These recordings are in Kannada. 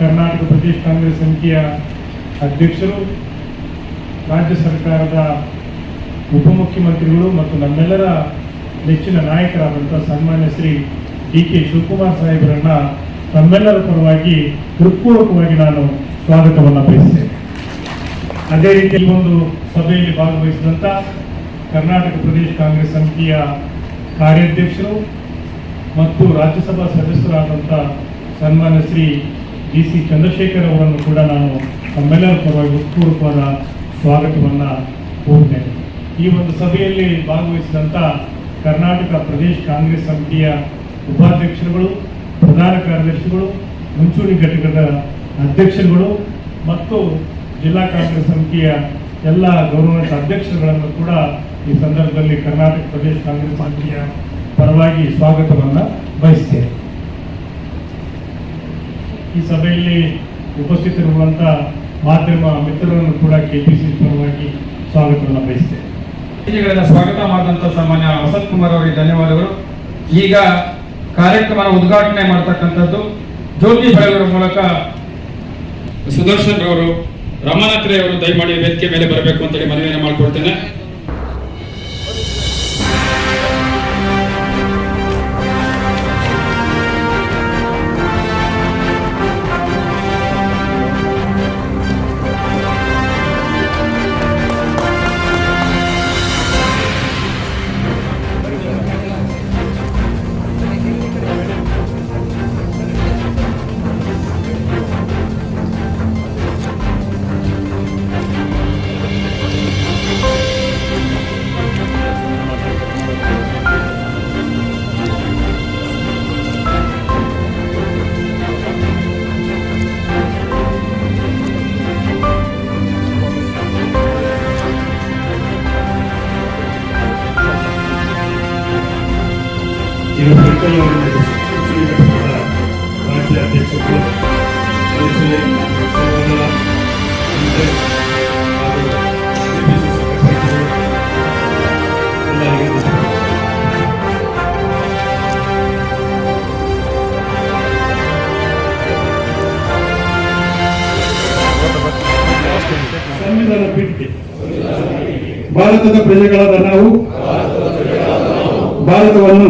ಕಾಂಗ್ರೆಸ್ ಸಮಿತಿಯ ಅಧ್ಯಕ್ಷರು, ರಾಜ್ಯ ಸರ್ಕಾರದ ಉಪಮುಖ್ಯಮಂತ್ರಿಗಳು ಮತ್ತು ನಮ್ಮೆಲ್ಲರ ನೆಚ್ಚಿನ ನಾಯಕರಾದಂಥ ಸನ್ಮಾನ್ಯ ಶ್ರೀ ಡಿ ಕೆ ಶಿವಕುಮಾರ್ ಸಾಹೇಬರನ್ನ ತಮ್ಮೆಲ್ಲರ ಪರವಾಗಿ ಹೃತ್ಪೂರ್ವಕವಾಗಿ ನಾನು ಸ್ವಾಗತವನ್ನು ಬಯಸ್ತೇನೆ. ಅದೇ ರೀತಿ ಈ ಒಂದು ಸಭೆಯಲ್ಲಿ ಭಾಗವಹಿಸಿದಂಥ ಕರ್ನಾಟಕ ಪ್ರದೇಶ ಕಾಂಗ್ರೆಸ್ ಸಮಿತಿಯ ಕಾರ್ಯಾಧ್ಯಕ್ಷರು ಮತ್ತು ರಾಜ್ಯಸಭಾ ಸದಸ್ಯರಾದಂಥ ಸನ್ಮಾನ್ಯ ಶ್ರೀ ಡಿ ಸಿ ಚಂದ್ರಶೇಖರ್ ಅವರನ್ನು ಕೂಡ ನಾನು ತಮ್ಮೆಲ್ಲರ ಪರವಾಗಿ ಹೃತ್ಪೂರ್ವಕವಾದ ಸ್ವಾಗತವನ್ನು ಕೋರುತ್ತೇನೆ. ಈ ಒಂದು ಸಭೆಯಲ್ಲಿ ಭಾಗವಹಿಸಿದಂಥ ಕರ್ನಾಟಕ ಪ್ರದೇಶ ಕಾಂಗ್ರೆಸ್ ಸಮಿತಿಯ ಉಪಾಧ್ಯಕ್ಷರುಗಳು, ಪ್ರಧಾನ ಕಾರ್ಯದರ್ಶಿಗಳು, ಮುಂಚೂಣಿ ಘಟಕದ ಅಧ್ಯಕ್ಷರುಗಳು ಮತ್ತು ಜಿಲ್ಲಾ ಕಾಂಗ್ರೆಸ್ ಸಮಿತಿಯ ಎಲ್ಲ ಗೌರವಾನ್ವಿತ ಅಧ್ಯಕ್ಷರುಗಳನ್ನು ಕೂಡ ಈ ಸಂದರ್ಭದಲ್ಲಿ ಕರ್ನಾಟಕ ಪ್ರದೇಶ ಕಾಂಗ್ರೆಸ್ ಸಮಿತಿಯ ಪರವಾಗಿ ಸ್ವಾಗತವನ್ನು ಬಯಸ್ತೇನೆ. ಈ ಸಭೆಯಲ್ಲಿ ಉಪಸ್ಥಿತರಿರುವಂಥ ಮಾಧ್ಯಮ ಮಿತ್ರರನ್ನು ಕೂಡ ಕೆಪಿಸಿ ಪರವಾಗಿ ಸ್ವಾಗತವನ್ನು ಬಯಸ್ತೇನೆ. ಸ್ವಾಗತ ಮಾಡಿದಂತ ಸಾಮಾನ್ಯ ವಸಂತ್ ಕುಮಾರ್ ಅವರಿಗೆ ಧನ್ಯವಾದಗಳು. ಈಗ ಕಾರ್ಯಕ್ರಮ ಉದ್ಘಾಟನೆ ಮಾಡತಕ್ಕಂಥದ್ದು ಜ್ಯೋತಿ ಬೆಳಗುವ ಮೂಲಕ ಸುದರ್ಶನ್ ಅವರು ರಮಾನಾಥ್ರೆ ಅವರು ದಯಮಾಡಿ ವೇದಿಕೆ ಮೇಲೆ ಬರಬೇಕು ಅಂತೇಳಿ ಮನವಿಯನ್ನು ಮಾಡಿಕೊಡ್ತೇನೆ ಕೆಪಿಸಿಸಿ ಸೆಕ್ರೆಟರಿಗಳು ಎಲ್ಲರಿಗೂ ನಮಸ್ಕಾರ. ಸಂವಿಧಾನ ಪೀಠಿಕೆ ಭಾರತದ ಪ್ರಜೆಗಳಾದ ನಾವು ಭಾರತವನ್ನು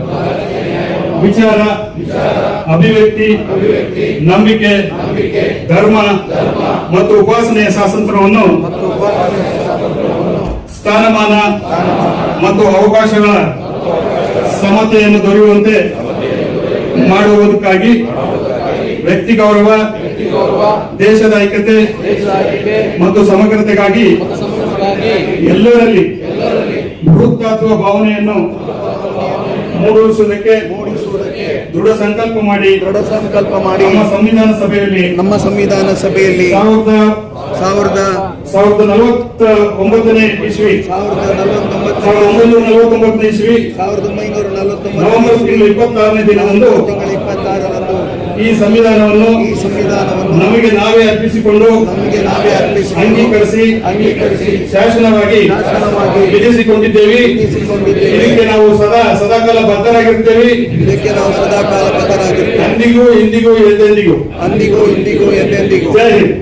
ವಿಚಾರ ಅಭಿವ್ಯಕ್ತಿ ನಂಬಿಕೆ ಧರ್ಮ ಮತ್ತು ಉಪಾಸನೆಯ ಸ್ವಾತಂತ್ರ್ಯವನ್ನು ಸ್ಥಾನಮಾನ ಮತ್ತು ಅವಕಾಶಗಳ ಸಮತೆಯನ್ನು ದೊರೆಯುವಂತೆ ಮಾಡುವುದಕ್ಕಾಗಿ ವ್ಯಕ್ತಿ ಗೌರವ ದೇಶದ ಐಕ್ಯತೆ ಮತ್ತು ಸಮಗ್ರತೆಗಾಗಿ ಎಲ್ಲರಲ್ಲಿ ಬೃಹತ್ತಾತ್ವ ಭಾವನೆಯನ್ನು ಮೂಡಿಸುವುದಕ್ಕೆ ದೃಢ ಸಂಕಲ್ಪ ಮಾಡಿ ದೃಢ ಸಂಕಲ್ಪ ಮಾಡಿ ನಮ್ಮ ಸಂವಿಧಾನ ಸಭೆಯಲ್ಲಿ ನಮ್ಮ ಸಂವಿಧಾನ ಸಭೆಯಲ್ಲಿ ಸಾವಿರದ ಸಾವಿರದ ಸಾವಿರದ ನಲವತ್ತ ಒಂಬತ್ತನೇ ಇಸ್ವಿ. ಸಾವಿರದ ನಲವತ್ತೊಂಬತ್ತು ಸಾವಿರದ ಒಂಬೈನೂರ ನಲವತ್ತೊಂಬತ್ತನೇ ಇಸ್ವಿ. ಸಾವಿರದ ಒಂಬೈನೂರ ನವೆಂಬರ್ ತಿಂಗಳು ಇಪ್ಪತ್ತಾರನೇ ದಿನದಂದು ತಿಂಗಳ ಇಪ್ಪತ್ತಾರರಂದು ಈ ಸಂವಿಧಾನವನ್ನು ಈ ಸಂವಿಧಾನವನ್ನು ನಮಗೆ ನಾವೇ ಅರ್ಪಿಸಿಕೊಂಡು ನಮಗೆ ನಾವೇ ಅರ್ಪಿಸಿ ಅಂಗೀಕರಿಸಿ ಅಂಗೀಕರಿಸಿ ಶಾಸನವಾಗಿ ಶಾಸನವಾಗಿ ವಿಧಿಸಿಕೊಂಡಿದ್ದೇವೆ. ಇದಕ್ಕೆ ನಾವು ಸದಾಕಾಲ ಬದ್ಧರಾಗಿರ್ತೇವೆ ಇದಕ್ಕೆ ನಾವು ಸದಾ ಕಾಲ ಬದ್ಧರಾಗಿರ್ತೇವೆ ಅಂದಿಗೂ ಇಂದಿಗೂ ಎಂದೆಂದಿಗೂ ಅಂದಿಗೂ ಇಂದಿಗೂ ಎಂದೆಂದಿಗೂ ಜೈ ಹಿಂದ್